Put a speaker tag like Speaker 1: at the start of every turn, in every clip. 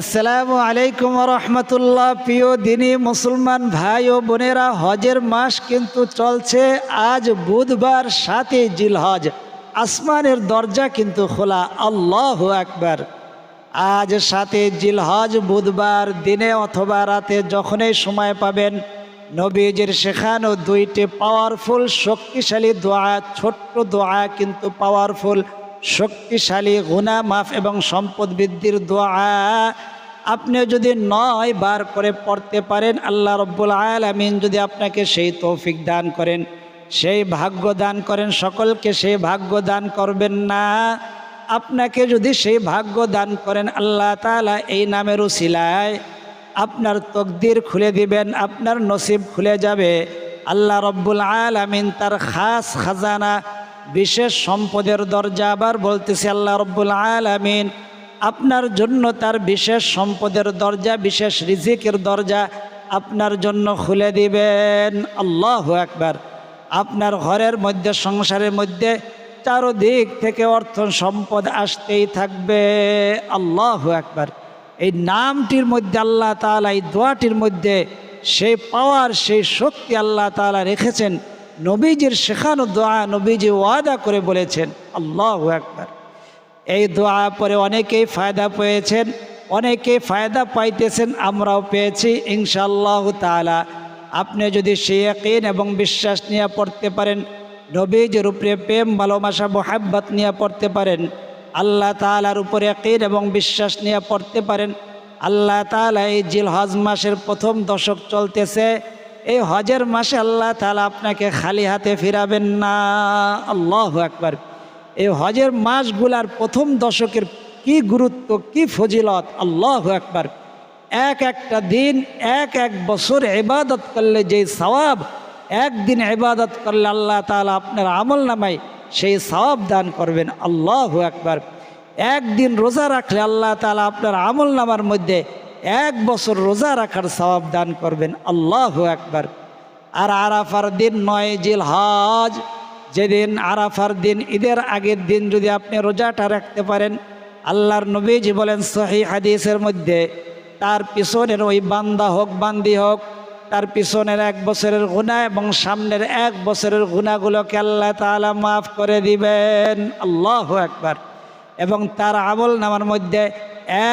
Speaker 1: আসসালামু আলাইকুম রহমতুল্লাহ। প্রিয় দিনী মুসলমান ভাই ও বোনেরা, হজের মাস কিন্তু চলছে। আজ বুধবার সাতই জিলহজ। আসমানের দরজা কিন্তু খোলা। আল্লাহ আকবার। আজ সাথে জিলহজ, বুধবার দিনে অথবা রাতে যখনই সময় পাবেন, নবীজির শেখানো দুইটি পাওয়ারফুল শক্তিশালী দোয়া, ছোট্ট দোয়া কিন্তু পাওয়ারফুল শক্তিশালী গুণা মাফ এবং সম্পদ বৃদ্ধির দোয়া আপনি যদি নয় বার করে পড়তে পারেন, আল্লাহ রব্বুল আলামিন যদি আপনাকে সেই তৌফিক দান করেন, সেই ভাগ্য দান করেন, সকলকে সেই ভাগ্য দান করবেন না। আপনাকে যদি সেই ভাগ্য দান করেন, আল্লাহ তালা এই নামের উসিলায় আপনার তকদির খুলে দিবেন, আপনার নসিব খুলে যাবে। আল্লাহ রব্বুল আলামিন তার খাস খাজানা বিশেষ সম্পদের দরজা আবার বলতেছে, আল্লাহ রব্বুল আলামিন, আপনার জন্য তার বিশেষ সম্পদের দরজা, বিশেষ রিজিকের দরজা আপনার জন্য খুলে দিবেন। আল্লাহ একবার আপনার ঘরের মধ্যে, সংসারের মধ্যে চারোদিক থেকে অর্থ সম্পদ আসতেই থাকবে। আল্লাহ একবার এই নামটির মধ্যে আল্লাহ তালা এই দোয়াটির মধ্যে সেই পাওয়ার, সেই শক্তি আল্লাহ তালা রেখেছেন। নবীজির শেখানো দোয়া নবীজি ওয়াদা করে বলেছেন, আল্লাহ একবার এই দোয়া পরে অনেকেই ফায়দা পেয়েছেন, অনেকেই ফায়দা পাইতেছেন, আমরাও পেয়েছি, ইনশাআল্লাহ তালা আপনি যদি সে একইন এবং বিশ্বাস নিয়ে পড়তে পারেন, নবীজের উপরে প্রেম, ভালোবাসা, মোহাব্বত নিয়ে পড়তে পারেন, আল্লাহ তালার উপরে একইন এবং বিশ্বাস নিয়ে পড়তে পারেন, আল্লাহ তালা এই জিল হজ মাসের প্রথম দশক চলতেছে। এই হজের মাসে আল্লাহ তালা আপনাকে খালি হাতে ফিরাবেন না। আল্লাহ একবার এই হজের মাসগুলার প্রথম দশকের কি গুরুত্ব, কি ফজিলত, আল্লাহ একবার এক একটা দিন, এক এক বছর ইবাদত করলে যে সওয়াব, একদিন ইবাদত করলে আল্লাহ তালা আপনার আমল নামায় সেই সওয়াব দান করবেন। আল্লাহ একবার একদিন রোজা রাখলে আল্লাহ তালা আপনার আমল নামার মধ্যে এক বছর রোজা রাখার সওয়াব দান করবেন, আল্লাহ একবার আর আরাফার দিন নয় জিল হজ যেদিন আরাফার দিন, ঈদের আগের দিন যদি আপনি রোজাটা রাখতে পারেন, আল্লাহর নবীজি বলেন সহি হাদিসের মধ্যে, তার পিছনের ওই বান্দা হোক, বান্দি হোক, তার পিছনের এক বছরের গুণা এবং সামনের এক বছরের গুণাগুলোকে আল্লাহ তালা মাফ করে দিবেন। আল্লাহ একবার এবং তার আমল নামার মধ্যে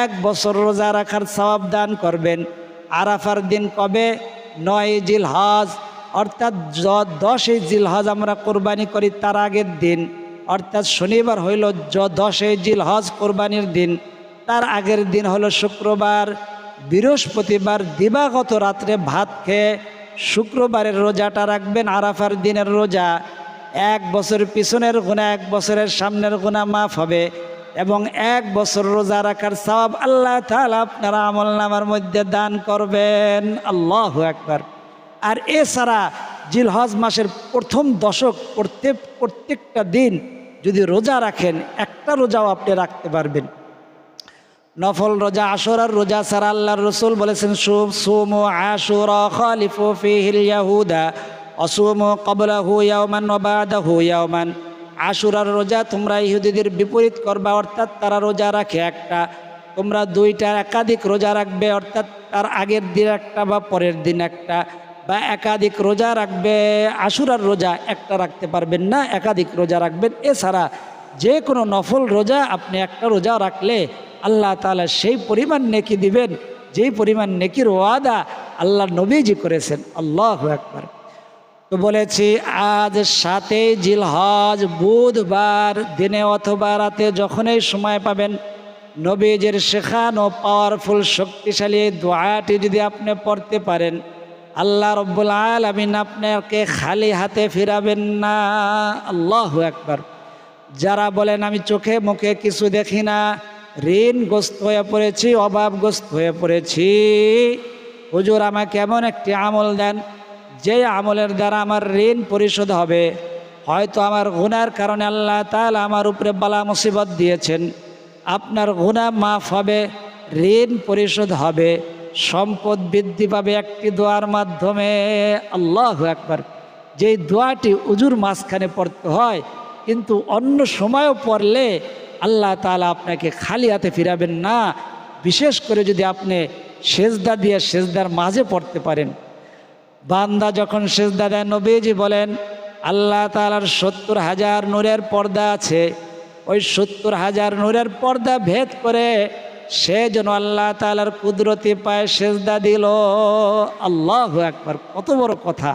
Speaker 1: এক বছর রোজা রাখার সবাব দান করবেন। আরাফার দিন কবে? নয় জিল হজ অর্থাৎ দশই জিল হজ আমরা কোরবানি করি তার আগের দিন। অর্থাৎ শনিবার হইল দশই জিল হজ কোরবানির দিন। তার আগের দিন হলো শুক্রবার। বৃহস্পতিবার দিবাগত রাত্রে ভাত খেয়ে শুক্রবারের রোজাটা রাখবেন আরাফার দিনের রোজা। এক বছর পিছনের গুণা এক বছরের সামনের গুণা মাফ হবে। এবং এক বছর রোজা রাখার সব আল্লাহ তালা আপনারা আমল নামার মধ্যে দান করবেন। আল্লাহ একবার আর এছাড়া জিলহজ মাসের প্রথম দশক প্রত্যেক, প্রত্যেকটা দিন যদি রোজা রাখেন, একটা রোজাও আপনি রাখতে পারবেন। নফল রোজা আসরার রোজা সারা আল্লাহর রসুল বলেছেন, সুম, সুমু আশুর খালিফু ফিহিল ইয়াহুদা, অসুমু কবলাহু ইয়াওমান ওবাদাহু ইয়াওমান। আশুরার রোজা তোমরা ইহুদিদের বিপরীত করবা, অর্থাৎ তারা রোজা রাখে একটা। তোমরা দুইটা একাধিক রোজা রাখবে, অর্থাৎ তার আগের দিন একটা বা পরের দিন একটা। বা একাধিক রোজা রাখবে, আশুরার রোজা একটা রাখতে পারবেন না, একাধিক রোজা রাখবেন। এছাড়া যে কোনো নফল রোজা আপনি একটা রোজা রাখলে আল্লাহ তালা সেই পরিমাণ নেকি দিবেন, যেই পরিমাণ নেকির ওয়াদা আল্লাহ নবীজি করেছেন। আল্লাহ একবার বলেছি, আজ সাতে জিলহজ, বুধবার দিনে অথবা রাতে যখনই সময় পাবেন, নবীজের শেখানো পাওয়ারফুল শক্তিশালী দোয়াটি যদি আপনি পড়তে পারেন, আল্লাহ রব্বুল আলমিন আপনাকে খালি হাতে ফিরাবেন না। আল্লাহ একবার যারা বলেন, আমি চোখে মুখে কিছু দেখি না, ঋণগ্রস্ত হয়ে পড়েছি, অভাবগ্রস্ত হয়ে পড়েছি। হুজুর আমাকে এমন একটি আমল দেন যে আমলের দ্বারা আমার ঋণ পরিশোধ হবে, হয়তো আমার গুনার কারণে আল্লাহ তাহলে আমার উপরে বালা মুসিবত দিয়েছেন। আপনার গুণা মাফ হবে, ঋণ পরিশোধ হবে, সম্পদ বৃদ্ধি পাবে একটি দোয়ার মাধ্যমে। আল্লাহ একবার যেই দোয়াটি উজুর মাঝখানে পড়তে হয়, কিন্তু অন্য সময়ও পড়লে আল্লাহ তালা আপনাকে খালি হাতে ফিরাবেন না। বিশেষ করে যদি আপনি সেজদা দিয়ে সেজদার মাঝে পড়তে পারেন। বান্দা যখন সেজদা দেয়, নবীজি বলেন, আল্লাহ তালার সত্তর হাজার নূরের পর্দা আছে। ওই সত্তর হাজার নূরের পর্দা ভেদ করে সে যেন আল্লাহ তালার কুদরতি পায় সেজদা দিল। আল্লাহ একবার কত বড় কথা।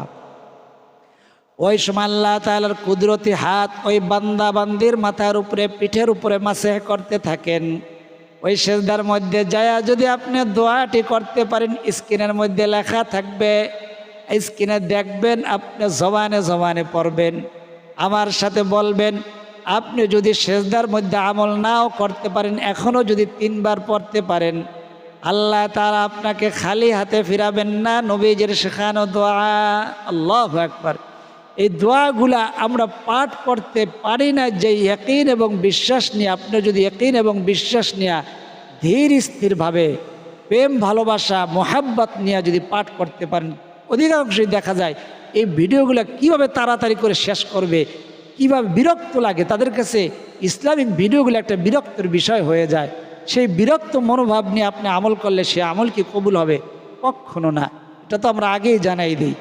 Speaker 1: ওই সময় আল্লাহ তালার কুদরতি হাত ওই বান্দা বান্দির মাথার উপরে, পিঠের উপরে মাসে করতে থাকেন। ওই সেজদার মধ্যে যায়া যদি আপনি দোয়াটি করতে পারেন, স্ক্রিনের মধ্যে লেখা থাকবে স্ক্রিনে দেখবেন, আপনি জবানে জবানে পড়বেন, আমার সাথে বলবেন, আপনি যদি সেজদার মধ্যে আমল নাও করতে পারেন এখনও যদি তিনবার পড়তে পারেন, আল্লাহ তারা আপনাকে খালি হাতে ফিরাবেন না, নবীজের শেখানো দোয়া, আল্লাহ একবার এই দোয়াগুলা আমরা পাঠ করতে পারি না, যে একইন এবং বিশ্বাস নিয়ে, আপনি যদি একইন এবং বিশ্বাস নিয়ে ধীর স্থিরভাবে প্রেম, ভালোবাসা, মোহাব্বত নিয়ে যদি পাঠ করতে পারেন অধিকাংশই দেখা যায় এই ভিডিওগুলো কীভাবে তাড়াতাড়ি করে শেষ করবে, কীভাবে বিরক্ত লাগে, তাদের কাছে ইসলামিক ভিডিওগুলো একটা বিরক্তের বিষয় হয়ে যায়। সেই বিরক্ত মনোভাব নিয়ে আপনি আমল করলে সে আমল কি কবুল হবে? কখনো না। এটা তো আমরা আগেই জানাই দিই।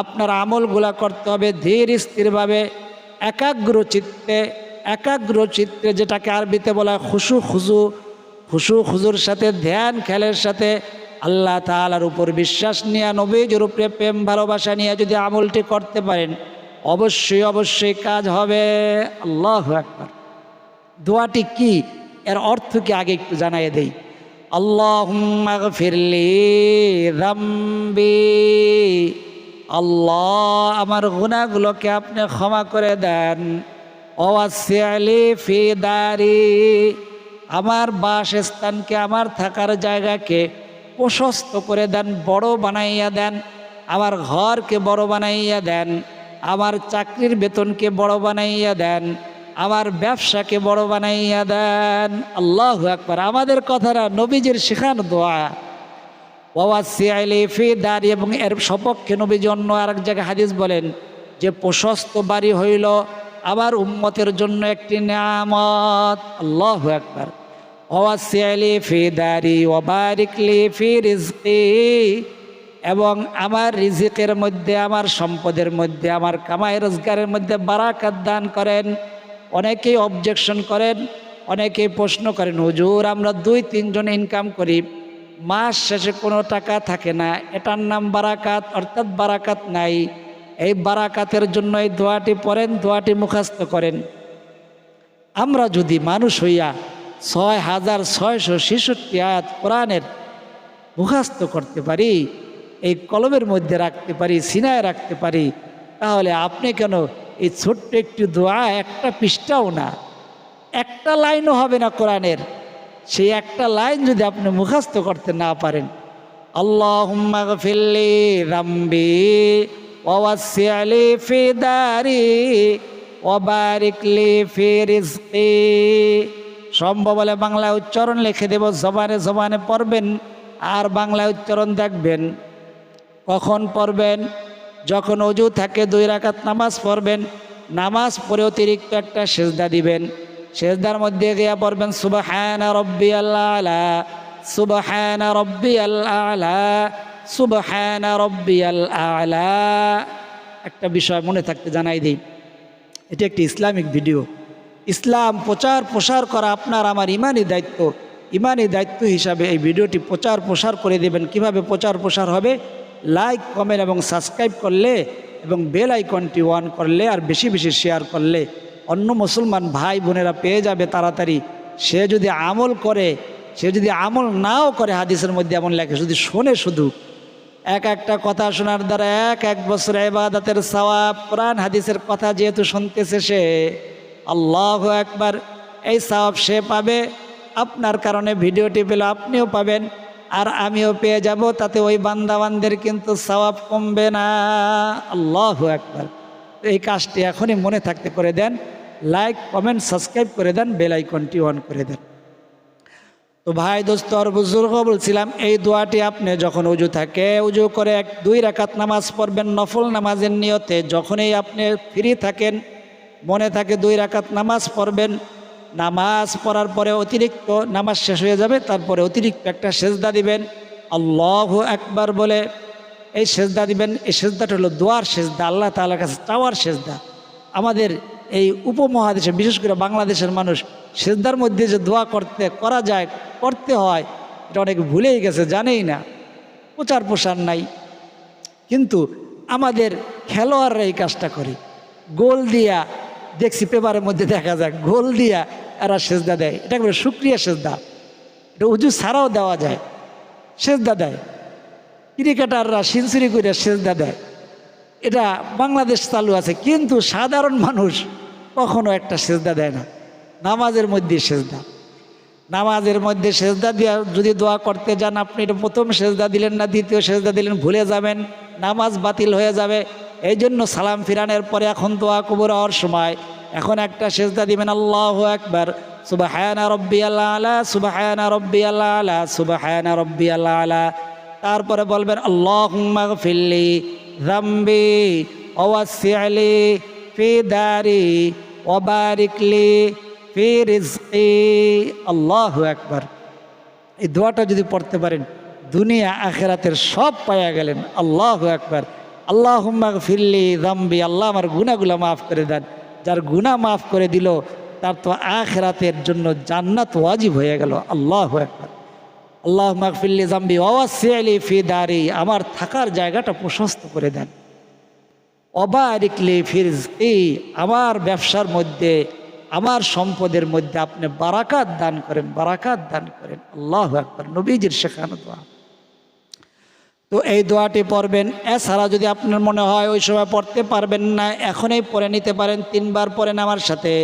Speaker 1: আপনার আমলগুলা করতে হবে ধীর স্থিরভাবে, একাগ্র চিত্তে একাগ্র চিত্তে যেটাকে আরবিতে বলা হয় খুশু খুজু, খুশু খুজুর সাথে, ধ্যান খেলের সাথে আল্লাহ তালার উপর বিশ্বাস নিয়ে, নবীজের উপরে প্রেম, ভালোবাসা নিয়ে যদি আমলটি করতে পারেন, অবশ্যই অবশ্যই কাজ হবে। আল্লাহ একবার দোয়াটি কি? এর অর্থ কি? আগে একটু জানাই দেই। আল্লাহ ফিরলি রাম্বি আল্লাহ, আমার গুণাগুলোকে আপনি ক্ষমা করে দেন। আমার বাসস্থানকে, আমার থাকার জায়গাকে প্রশস্ত করে দেন, বড় বানাইয়া দেন আমার ঘরকে বড় বানাইয়া দেন আমার চাকরির বেতনকে বড় বানাইয়া দেন আমার ব্যবসাকে বড় বানাইয়া দেন। আল্লাহ একবার আমাদের কথাটা নবীজির শেখানো দোয়া। ওয়াসিয়াইলি ফি দারি, এবং এর সপক্ষে নবীজি অন্য আরেক জায়গায় হাদিস বলেন যে, প্রশস্ত বাড়ি হইল আবার উম্মতের জন্য একটি নিয়ামত। আল্লাহ একবার ওয়াসিয়াইলি ফি দারি ওবারিকলি ফি রিজকি। এবং আমার রিজিকের মধ্যে, আমার সম্পদের মধ্যে, আমার কামাই রোজগারের মধ্যে বারাকাত দান করেন, অনেকেই অবজেকশন করেন, অনেকেই প্রশ্ন করেন, হুজুর, আমরা দুই, তিনজন ইনকাম করি, মাস শেষে কোনো টাকা থাকে না, এটার নাম বারাকাত, অর্থাৎ বারাকাত নাই। এই বারাকাতের জন্য এই দোয়াটি পড়েন, দোয়াটি মুখাস্ত করেন। আমরা যদি মানুষ হইয়া ছয় হাজার ছয়শো ছেষট্টি আয়াত কোরআনের মুখাস্ত করতে পারি, এই কলমের মধ্যে রাখতে পারি, সিনায় রাখতে পারি, তাহলে আপনি কেন এই ছোট্ট একটি দোয়া একটা পৃষ্ঠাও না, একটা লাইনও হবে না কোরআনের। সেই একটা লাইন যদি আপনি মুখস্থ করতে না পারেন আল্লাহ সম্ভব হলে বাংলায় উচ্চারণ লিখে দেব, জবানে জবানে পড়বেন, আর বাংলায় উচ্চারণ দেখবেন। কখন পড়বেন? যখন অজু থাকে, দুই রাকাত নামাজ পড়বেন, নামাজ পড়ে অতিরিক্ত একটা সেজদা দিবেন। সেজদার মধ্যে গিয়া পড়বেন, সুবহানা রব্বি আল্লাহ সুবহানা রব্বি আল্লাহ সুবহানা রব্বি আল্লাহ একটা বিষয় মনে থাকতে জানাই দিই, এটি একটি ইসলামিক ভিডিও। ইসলাম প্রচার প্রসার করা আপনার আমার ইমানই দায়িত্ব। ইমানই দায়িত্ব হিসাবে এই ভিডিওটি প্রচার প্রসার করে দেবেন। কীভাবে প্রচার প্রসার হবে? লাইক কমেন্ট এবং সাবস্ক্রাইব করলে এবং বেল আইকনটি অন করলে আর বেশি বেশি শেয়ার করলে অন্য মুসলমান ভাই বোনেরা পেয়ে যাবে তাড়াতাড়ি। সে যদি আমল করে, সে যদি আমল নাও করে হাদিসের মধ্যে এমন লেখে যদি শোনে শুধু। এক একটা কথা শোনার দ্বারা এক এক বছর এবাদাতের সওয়াব কোরআন হাদিসের কথা যেহেতু শুনতেছে সে। আল্লাহ একবার এই সওয়াব সে পাবে। আপনার কারণে ভিডিওটি পেলে আপনিও পাবেন, আর আমিও পেয়ে যাব, তাতে ওই বান্দাবানদের কিন্তু সওয়াব কমবে না। আল্লাহ একবার এই কাজটি এখনই মনে থাকতে করে দেন, লাইক, কমেন্ট, সাবস্ক্রাইব করে দেন, বেল আইকনটি অন করে দেন। তো ভাই, দোস্ত, আর বুজুর্গ বলছিলাম, এই দোয়াটি আপনি যখন উজু থাকে, উজু করে এক দুই রাকাত নামাজ পড়বেন, নফল নামাজের নিয়তে, যখনই আপনি ফ্রি থাকেন মনে থাকে দুই রাকাত নামাজ পড়বেন। নামাজ পড়ার পরে অতিরিক্ত নামাজ শেষ হয়ে যাবে, তারপরে অতিরিক্ত একটা সেজদা দিবেন। আল্লাহ একবার বলে, এই সেজদা দিবেন, এই সেজদাটা হলো দোয়ার সেজদা, আল্লাহ তাআলার কাছে চাওয়ার সেজদা। আমাদের এই উপমহাদেশে, বিশেষ করে বাংলাদেশের মানুষ, সেজদার মধ্যে যে দোয়া করতে, করা যায়, করতে হয়, এটা অনেক ভুলেই গেছে, জানেই না। প্রচার প্রসার নাই। কিন্তু আমাদের খেলোয়াড়রা এই কাজটা করে। গোল দিয়া দেখছি পেপারের মধ্যে দেখা যায়, গোল দিয়া এরা সেজদা দেয়। এটা করে সুক্রিয়া সেজদা। এটা উজু ছাড়াও দেওয়া যায়, সেজদা দেয়। ক্রিকেটাররা সেঞ্চুরি করে সেজদা দেয়। এটা বাংলাদেশ চালু আছে, কিন্তু সাধারণ মানুষ কখনো একটা সেজদা দেয় না। নামাজের মধ্যে সেজদা। নামাজের মধ্যে সেজদা দিয়া যদি দোয়া করতে যান, আপনি এটা প্রথম সেজদা দিলেন না, দ্বিতীয় সেজদা দিলেন, ভুলে যাবেন, নামাজ বাতিল হয়ে যাবে। এই জন্য সালাম ফিরানের পরে এখন দোয়া কবর হওয়ার সময় এখন একটা সেজদা দিবেন, আল্লাহ একবার সুবাহায়না রব্বি আল্লাহ আলা সুবাহায়না রব্বি আল্লাহ আলা সুবাহায়না রব্বি আল্লাহ আলা। তারপরে বলবেন আল্লাহ ফিল্লি রাম্বি ওয়াসিয়ালি ফি দারি ওবারিকলি ফি রিজকি। আল্লাহু একবার এই দোয়াটা যদি পড়তে পারেন, দুনিয়া আখেরাতের সব পাইয়া গেলেন, আল্লাহ একবার আল্লাহ ফিরলি দাম্বি আল্লাহ আমার গুণাগুলো মাফ করে দেন। যার গুণা মাফ করে দিল, তার তো আখেরাতের জন্য জান্নাত ওয়াজিব হয়ে গেল। আল্লাহ একবার আল্লাহ মাকফিল্লি জাম্বি ওয়াসিয়ালি ফি দারি, আমার থাকার জায়গাটা প্রশস্ত করে দেন। অবারিকলি ফিরজ এই আমার ব্যবসার মধ্যে, আমার সম্পদের মধ্যে আপনি বারাকাত দান করেন, বারাকাত দান করেন। আল্লাহ একবার নবীজির শেখানো দোয়া। তো এই দোয়াটি পড়বেন। এছাড়া যদি আপনার মনে হয় ওই সময় পড়তে পারবেন না, এখনই পড়ে নিতে পারেন, তিনবার পড়েন আমার সাথে।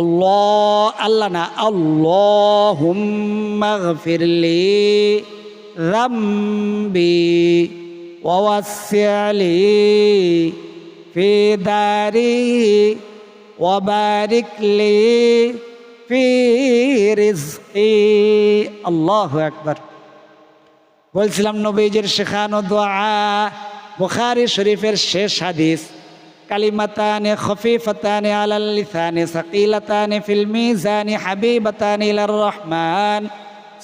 Speaker 1: আল্লাহ আল্লাহ না আল্লাহলি রাম্বি ওয়াসি ফেদারি ওবারিকলি ওয়াবারিকলি আল্লাহ একবার বলছিলাম, নবীজির শেখানো দোয়া, বুখারি শরীফের শেষ হাদিস। কালিমাতানে খফিফাতানে আলাল লিসানে সাকিলাতানে ফিল মিজানি হাবিবাতানে ইলার রহমান।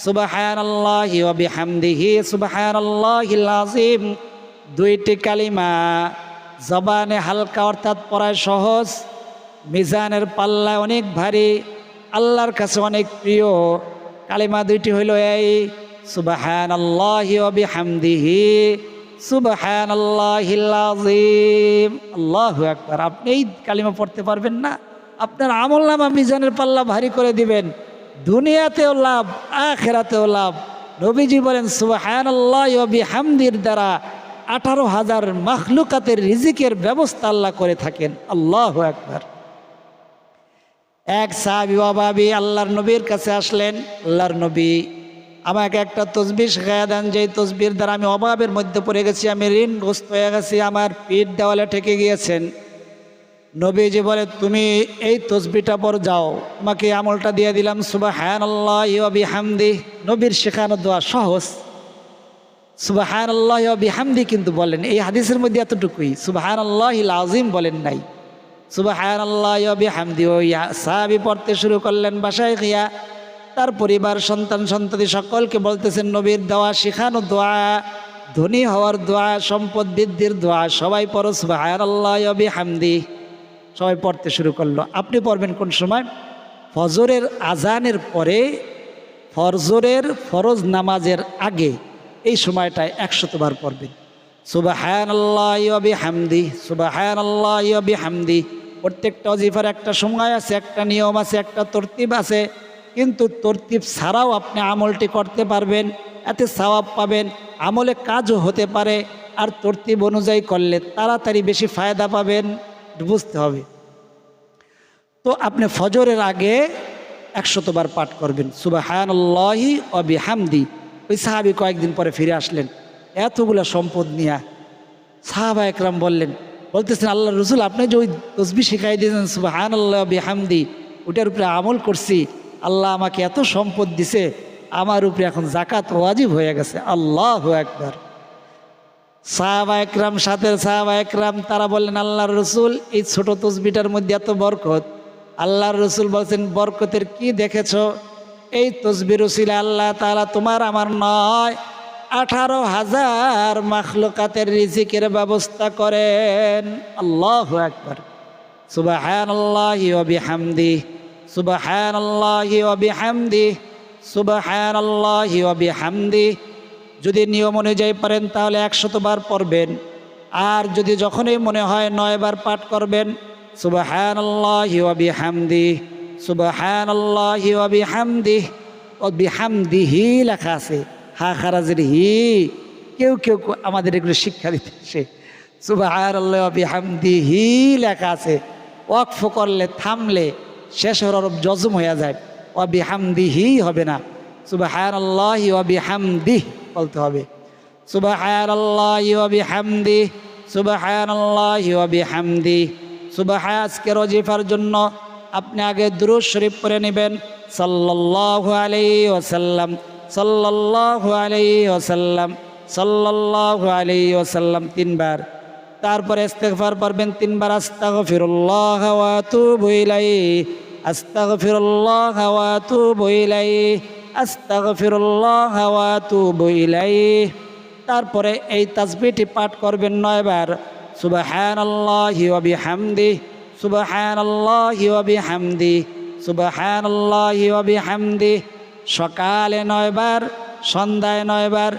Speaker 1: সুবহানাল্লাহি ওয়া বিহামদিহি, সুবহানাল্লাহিল আযীম। দুইটি কালিমা, জবানে হালকা অর্থাৎ পড়ায় সহজ, মিজানের পাল্লায় অনেক ভারী, আল্লাহর কাছে অনেক প্রিয়। কালিমা দুইটি হইল এই সুবাহান আল্লাহি হামদিহি সুবাহান আল্লাহিম আল্লাহ একবার আপনি এই কালিমা পড়তে পারবেন না। আপনার আমল নামা মিজানের পাল্লা ভারী করে দিবেন। দুনিয়াতেও লাভ, আখেরাতেও লাভ। নবীজি বলেন সুবাহান আল্লাহ হামদির দ্বারা আঠারো হাজার মাখলুকাতের রিজিকের ব্যবস্থা আল্লাহ করে থাকেন। আল্লাহ একবার এক সাহাবি বাবাবি আল্লাহর নবীর কাছে আসলেন। আল্লাহর নবী আমাকে একটা তসবির শেখায় দেন যে তসবির দ্বারা আমি অভাবের মধ্যে পড়ে গেছি, আমি ঋণগ্রস্ত হয়ে গেছি, আমার পিঠ দেওয়ালে ঠেকে গিয়েছেন। নবীজি বলে, তুমি এই তসবিটা পর যাও। তোমাকে আমলটা দিয়ে দিলাম সুবাহ হ্যান আল্লাহ ইবি হামদি নবীর শেখানো দোয়া সহজ। সুবাহান আল্লাহ বিহামদি কিন্তু বলেন, এই হাদিসের মধ্যে এতটুকুই। সুবাহান আল্লাহ আজিম বলেন নাই। সুবাহান আল্লাহ বিহামদি ও ইয়া সাহাবি পড়তে শুরু করলেন বাসায় গিয়া। তার পরিবার, সন্তান, সন্ততি সকলকে বলতেছেন, নবীর দেওয়া শিখানো দোয়া, ধনী হওয়ার দোয়া, সম্পদ বৃদ্ধির দোয়া, সবাই পড়ো সুবাহান আল্লাহ বিহামদি। সবাই পড়তে শুরু করল। আপনি পড়বেন কোন সময়? ফজরের আজানের পরে ফরজরের ফরজ নামাজের আগে, এই সময়টায় একশতবার পড়বেন। সুবাহান আল্লাহ হামদি সুবাহান আল্লাহ হামদি প্রত্যেকটা অজিফার একটা সময় আছে, একটা নিয়ম আছে, একটা তরতিব আছে। কিন্তু তরতিব ছাড়াও আপনি আমলটি করতে পারবেন, এতে সওয়াব পাবেন, আমলে কাজও হতে পারে, আর তরতিব অনুযায়ী করলে তাড়াতাড়ি বেশি ফায়দা পাবেন, বুঝতে হবে। তো আপনি ফজরের আগে একশতবার পাঠ করবেন সুবাহান আল্লাহি অবি হামদি ওই সাহাবি কয়েকদিন পরে ফিরে আসলেন, এতগুলো সম্পদ নিয়ে সাহাবা একরাম বললেন, বলতেছেন আল্লাহ রসুল, আপনি যে ওই তসবি শিখাই দিয়েছেন সুবাহান আল্লাহ বিহামদি ওটার উপরে আমল করছি আল্লাহ আমাকে এত সম্পদ দিছে, আমার উপরে এখন জাকাত ওয়াজিব হয়ে গেছে। আল্লাহ একবার সাহাবা একরাম সাথে সাহাবা একরাম, তারা বললেন আল্লাহ রসুল, এই ছোট তসবিটার মধ্যে এত বরকত। আল্লাহর রসুল বলছেন, বরকতের কি দেখেছ? এই তসবির উসিলা আল্লাহ তাআলা তোমার, আমার নয়, আঠারো হাজার মাখলুকাতের রিজিকের ব্যবস্থা করেন। আল্লাহ একবার সুবাহান আল্লাহ বিহামদি সুবাহান আল্লাহ বিহামদি সুবাহান আল্লাহ বিহামদি। যদি নিয়ম অনুযায়ী পারেন, তাহলে একশতবার পড়বেন। আর যদি যখনই মনে হয় নয়বার পাঠ করবেন সুবাহান আল্লাহ বিহামদি সুবাহান আল্লাহ বিহামদি। ও বিহামদিহি লেখা আছে, হা খারাজের হি। কেউ কেউ আমাদের এগুলো শিক্ষা দিতেছে সুবাহান আল্লাহ বিহামদিহি লেখা আছে, ওয়াকফ করলে, থামলে শেষ হরফ জজম হয়ে যায়। ও বিহামদিহি হবে না। সুবাহান আল্লাহ বিহামদিহ বলতে হবে। সুবাহান আল্লাহ বিহামদি সুবাহান আল্লাহ বিহামদি সুবাহ আজকে রজিফার জন্য আপনি আগে দুরুজ শরীফ পড়ে নেবেন। সাল্লাল্লাহু আলাইহি ওয়াসাল্লাম, সাল্লাল্লাহু আলাইহি ওয়াসাল্লাম, সাল্লাল্লাহু আলাইহি ওসাল্লাম তিনবার। তারপরে ইস্তেগফার পড়বেন তিনবার, আস্তাগফিরুল্লাহ ওয়া আতুবু ইলাইহি। আস্তাগফিরুল্লাহ ওয়া আতুবু ইলাইহি। আস্তাগফিরুল্লাহ ওয়া আতুবু ইলাইহি। তারপরে এই তাসবিহটি পাঠ করবেন নয়বার। সুবহানাল্লাহি ওয়া বিহামদি। সুবহানাল্লাহি ওয়া বিহামদি। সুবহানাল্লাহি ওয়া বিহামদি। সকালে নয়বার, সন্ধ্যায় নয়বার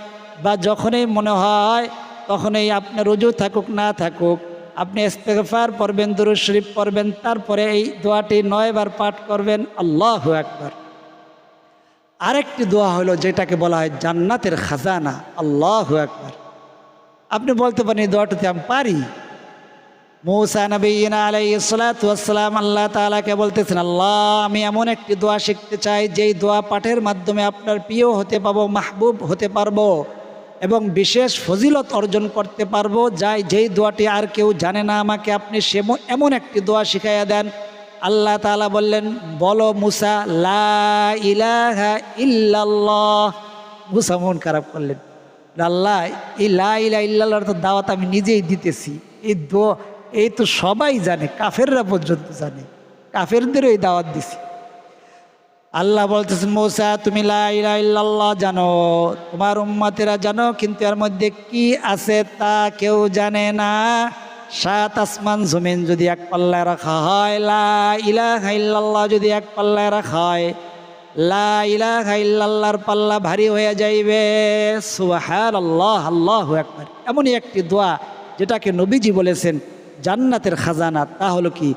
Speaker 1: বা যখনই মনে হয় তখনই আপনার রুজু থাকুক, না থাকুক, আপনি ইস্তেগফার পড়বেন, দুরুদ শরীফ পড়বেন, তারপরে এই দোয়াটি নয়বার পাঠ করবেন, আল্লাহু আকবার। আরেকটি দোয়া হলো যেটাকে বলা হয় জান্নাতের খাজানা, আল্লাহু আকবার। আপনি বলতে পারেন এই দোয়াটাতে আমি পারি। মৌসা নবীন আলাই আল্লাহ তালাকে বলতেছেন, আল্লাহ, আমি এমন একটি দোয়া শিখতে চাই, যেই দোয়া পাঠের মাধ্যমে আপনার প্রিয় হতে পাবো মাহবুব হতে পারব। এবং বিশেষ ফজিলত অর্জন করতে পারব। যাই, যেই দোয়াটি আর কেউ জানে না, আমাকে আপনি সে এমন একটি দোয়া শিখাইয়া দেন। আল্লাহ তালা বললেন, বলো মুসা, লা ইল্লাল্লাহ। মন খারাপ করলেন। আল্লাহ, এই লা ইলা ইল্লাল্লাহর তো দাওয়াত আমি নিজেই দিতেছি। এই দো এই তো সবাই জানে, কাফেররা পর্যন্ত জানে। কাফেরদেরও এই দাওয়াত দিছি। আল্লাহ বলতেছেন, মৌসা, তুমি লা ইলা জানো। তোমার উম্মাতেরা জানো, কিন্তু এর মধ্যে কি আছে তা কেউ জানে না। সাত আসমান জমিন যদি এক পাল্লায় রাখা হয়, লা ইলাহা ইল্লাল্লাহ যদি এক পাল্লায় রাখা হয়, লা ইলাহা ইল্লাল্লাহর পাল্লা ভারী হয়ে যাইবে। সুবহান আল্লাহ আল্লাহ একবার এমনই একটি দোয়া যেটাকে নবীজি বলেছেন, জান্নাতের খাজানা। তা হলো কি?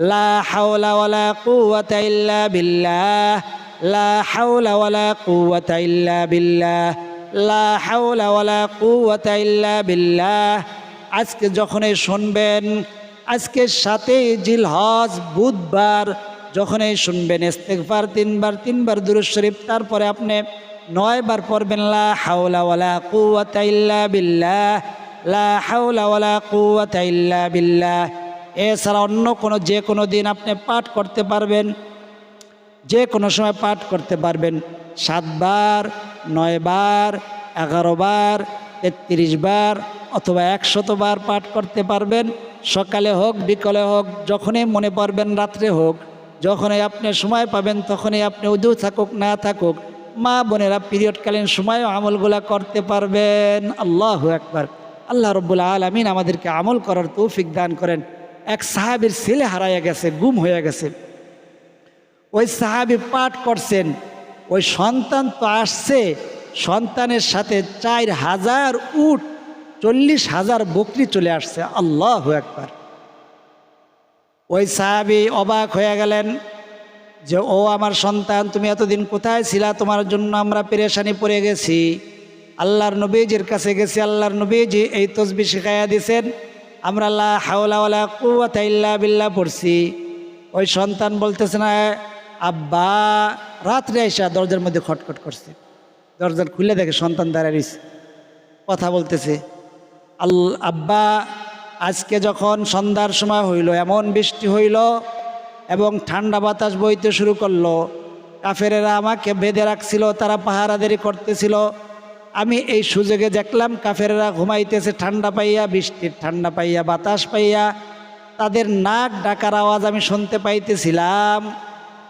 Speaker 1: লা হাওলা ওয়ালা কুওয়াতা ইল্লা বিল্লাহ। লা হাওলা ওয়ালা কুওয়াতা ইল্লা বিল্লাহ। লা হাওলা ওয়ালা কুওয়াতা ইল্লা বিল্লাহ। আজকে যখনই শুনবেন, আজকে সাথে জিলহজ বুধবার, যখনই শুনবেন ইস্তেগফার তিনবার তিনবার শরীফ, তারপরে আপনি নয়বার পড়বেন, লা হাওলা ওয়ালা কুওয়াতা ইল্লা বিল্লাহ। লা হাওলা ওয়ালা কুওয়াতা ইল্লা বিল্লাহ। এছাড়া অন্য কোনো যে কোনো দিন আপনি পাঠ করতে পারবেন, যে কোনো সময় পাঠ করতে পারবেন। সাতবার, নয়বার এগারো বার তেত্রিশ বার অথবা একশতবার পাঠ করতে পারবেন। সকালে হোক, বিকালে হোক, যখনই মনে পারবেন রাত্রে হোক, যখনই আপনি সময় পাবেন তখনই আপনি উদু থাকুক, না থাকুক, মা বোনেরা পিরিয়ডকালীন সময়ও আমলগুলা করতে পারবেন। আল্লাহ একবার আল্লাহ রব্বুল আলমিন আমাদেরকে আমল করার তৌফিক দান করেন। এক সাহাবির ছেলে হারাইয়া গেছে, গুম হয়ে গেছে। ওই সাহাবি পাঠ করছেন, ওই সন্তান তো আসছে, সন্তানের সাথে চার হাজার উট, চল্লিশ হাজার বকরি চলে আসছে, আল্লাহ একবার ওই সাহাবি অবাক হয়ে গেলেন যে, ও আমার সন্তান, তুমি এতদিন কোথায় ছিলা? তোমার জন্য আমরা পেরেশানি পড়ে গেছি। আল্লাহর নবীজির কাছে গেছি, আল্লাহর নবীজি এই তসবি শিখাইয়া দিছেন। আমরা আল্লাহ হাওলাওয়ালা কুয়াতা ইল্লা বিল্লা পড়ছি। ওই সন্তান বলতেছে না, আব্বা, রাত্রে আইসা দরজার মধ্যে খটখট করছে। দরজার খুলে দেখে সন্তান দাঁড়াইছে কথা বলতেছে, আল, আব্বা, আজকে যখন সন্ধ্যার সময় হইল, এমন বৃষ্টি হইল এবং ঠান্ডা বাতাস বইতে শুরু করল, কাফেরেরা আমাকে বেঁধে রাখছিল, তারা পাহারাদারি করতেছিল আমি এই সুযোগে দেখলাম কাফেরেরা ঘুমাইতেছে, ঠান্ডা পাইয়া, বৃষ্টির ঠান্ডা পাইয়া, বাতাস পাইয়া। তাদের নাক ডাকার আওয়াজ আমি শুনতে পাইতেছিলাম।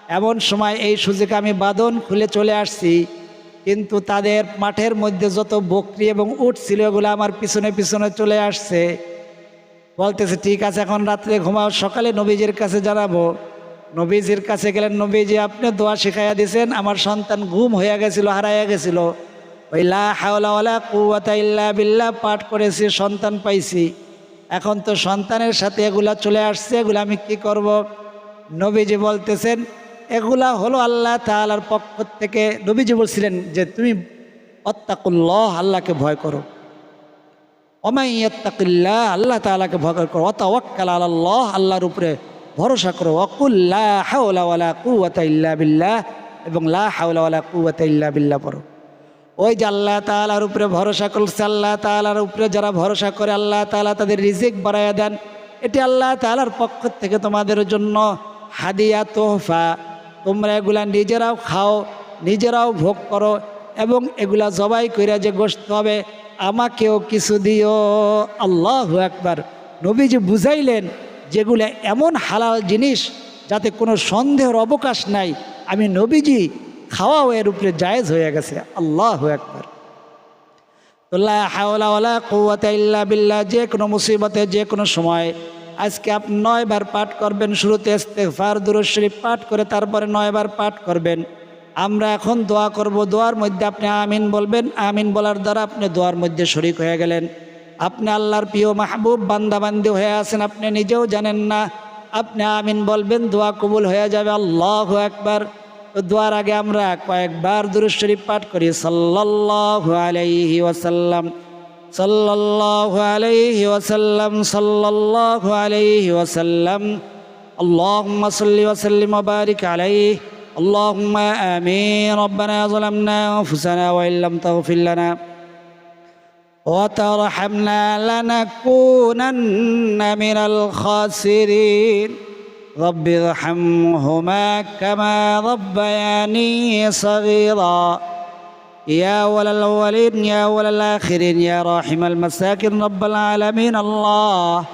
Speaker 1: এমন সময় এই সুযোগে আমি বাদন খুলে চলে আসছি। কিন্তু তাদের মাঠের মধ্যে যত বকরি এবং উট ছিল, এগুলো আমার পিছনে পিছনে চলে আসছে। বলতেছে, ঠিক আছে, এখন রাত্রে ঘুমাও, সকালে নবীজির কাছে জানাব। নবীজির কাছে গেলেন, নবীজি, আপনি দোয়া শিখাইয়া দিয়েছেন আমার সন্তান ঘুম হয়ে গেছিল, হারাইয়া গেছিল। ওই লা হাওলা ওয়ালা কুওয়াতা ইল্লা বিল্লাহ পাঠ করেছি, সন্তান পাইছি। এখন তো সন্তানের সাথে এগুলা চলে আসছে, এগুলো আমি কি করব? নবীজি বলতেছেন, এগুলা হলো আল্লাহ তাআলার পক্ষ থেকে, নবীজি বলছিলেন যে তুমি অত্তাকুল্লাহ, আল্লাহকে ভয় করো। অমাইয়াত্তাকিল্লাহ আল্লাহ তাআলাকে ভয় করো অতাওয়াক্কাল আল্লাহ আল্লাহর উপরে ভরসা করো। অকুল্লা হাওলা ওয়ালা কুওয়াতা ইল্লা বিল্লাহ, এবং লা হাওলা ওয়ালা কুওয়াতা ইল্লা বিল্লাহ পড়ো। ওই যে আল্লাহ তাআলার উপরে ভরসা করছে, আল্লাহ তালার উপরে যারা ভরসা করে, আল্লাহ তাআলা তাদের রিজিক বাড়াইয়া দেন। এটি আল্লাহ তাআলার পক্ষ থেকে তোমাদের জন্য হাদিয়া, তোহফা। তোমরা এগুলা নিজেরাও খাও, নিজেরাও ভোগ করো এবং এগুলা জবাই কইরা যে গোস্ত হবে, আমাকেও কিছু দিও। আল্লাহ একবার নবীজি বুঝাইলেন, যেগুলো এমন হালাল জিনিস যাতে কোনো সন্দেহের অবকাশ নাই। আমি নবীজি খাওয়াও এর উপরে জায়েজ হয়ে গেছে। আল্লাহ একবার বিল্লাহ, যে কোনো মুসিবতে, যে কোনো সময়, আজকে আপনি নয়বার পাঠ করবেন, শুরুতে ইস্তেগফার, দুরূদ শরীফ পাঠ করে তারপরে নয়বার পাঠ করবেন। আমরা এখন দোয়া করব, দোয়ার মধ্যে আপনি আমিন বলবেন, আমিন বলার দ্বারা আপনি দোয়ার মধ্যে শরিক হয়ে গেলেন। আপনি আল্লাহর প্রিয় মাহবুব, বান্দাবান্দি হয়ে আছেন, আপনি নিজেও জানেন না। আপনি আমিন বলবেন, দোয়া কবুল হয়ে যাবে, আল্লাহ একবার দোয়ার আগে আমরা কয়েকবার দুরুদ শরীফ পাঠ করি সাল্লাল্লাহু আলাইহি ওয়াসাল্লাম সাল্লাল্লাহু আলাইহি ওয়াসাল্লাম সাল্লাল্লাহু আলাইহি ওয়াসাল্লাম اللهم صل وسلم وبارك عليه اللهم آمين ربنا ظلمنا أنفسنا وإن لم تغفر لنا وترحمنا لنكونن من الخاسرين رب ارحمهما كما ربياني صغيرا يا أول الأولين يا أول الآخرين يا راحم المساكن رب العالمين الله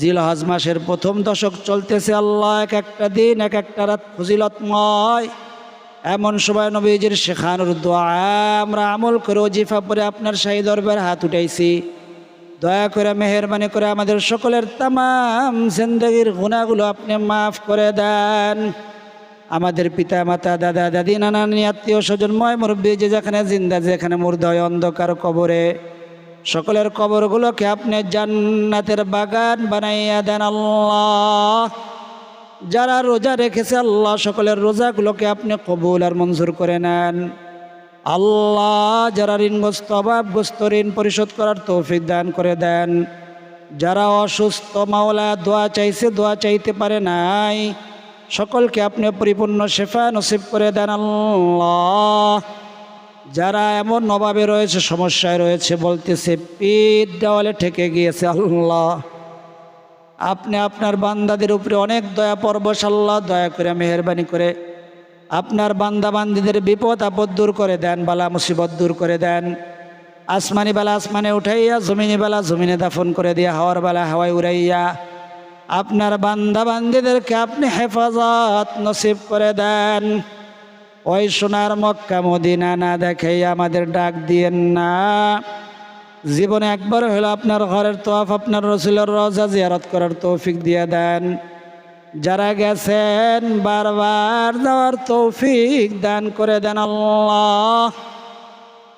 Speaker 1: জিলহজ মাসের প্রথম দশক চলতেছে আল্লাহ এক একটা দিন এক একটা রাত ফজিলতময় এমন সময় নবীজির শেখানোর দোয়া আমরা আমল করে ওজিফা পরে আপনার শাহী দরবার হাত উঠাইছি দয়া করে মেহরবানি করে আমাদের সকলের তামাম জিন্দগির গুণাগুলো আপনি মাফ করে দেন। আমাদের পিতা, মাতা, দাদা, দাদি নানানি আত্মীয় স্বজন, ময় মুরব্বী, যে যেখানে জিন্দা যেখানে মুর্দয় অন্ধকার কবরে। সকলের কবরগুলোকে আপনি জান্নাতের বাগান বানাইয়া দেন আল্লাহ। যারা রোজা রেখেছে আল্লাহ, সকলের রোজাগুলোকে আপনি কবুল আর মঞ্জুর করে নেন। আল্লাহ যারা ঋণগ্রস্ত, অভাবগ্রস্ত ঋণ পরিশোধ করার তৌফিক দান করে দেন। যারা অসুস্থ, মাওলা দোয়া চাইছে, দোয়া চাইতে পারে নাই। সকলকে আপনি পরিপূর্ণ শেফা নসিব করে দেন আল্লাহ। যারা এমন অভাবে রয়েছে, সমস্যায় রয়েছে, বলতেছে, পিঠ দেওয়ালে ঠেকে গিয়েছে আল্লাহ। আপনি আপনার বান্দাদের উপরে অনেক দয়া, পরবশ আল্লাহ দয়া করে, মেহরবানি করে আপনার বান্দা বান্দিদের বিপদ, আপদ দূর করে দেন, বালা মুসিবত দূর করে দেন। আসমানি বেলা আসমানে উঠাইয়া, জমিনি বেলা জমিনে দাফন করে দিয়া, হাওয়ার বেলা হাওয়ায় উড়াইয়া, আপনার বান্দা বান্দিদেরকে আপনি হেফাজত নসিব করে দেন। ওই সোনার মক্কা মদিনা না দেখেই আমাদের ডাক দিয়েন না। জীবনে একবার হলো আপনার ঘরের তোয়াফ আপনার রসুলের রজা জিয়ারত করার তৌফিক দিয়ে দেন। যারা গেছেন বারবার দেওয়ার তৌফিক দান করে দেন আল্লাহ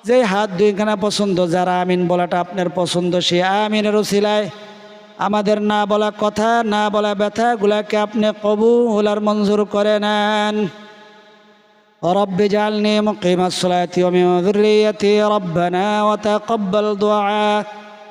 Speaker 1: যে হাত দুইখানা পছন্দ যারা আমিন বলাটা আপনার পছন্দ সে আমিনের রসিলায় আমাদের না বলা কথা না বলা ব্যথাগুলাকে আপনি কবুল আর মঞ্জুর করে নেন رب اجعلني مقيم الصلاة ومن ذريتي ربنا وتقبل دعاء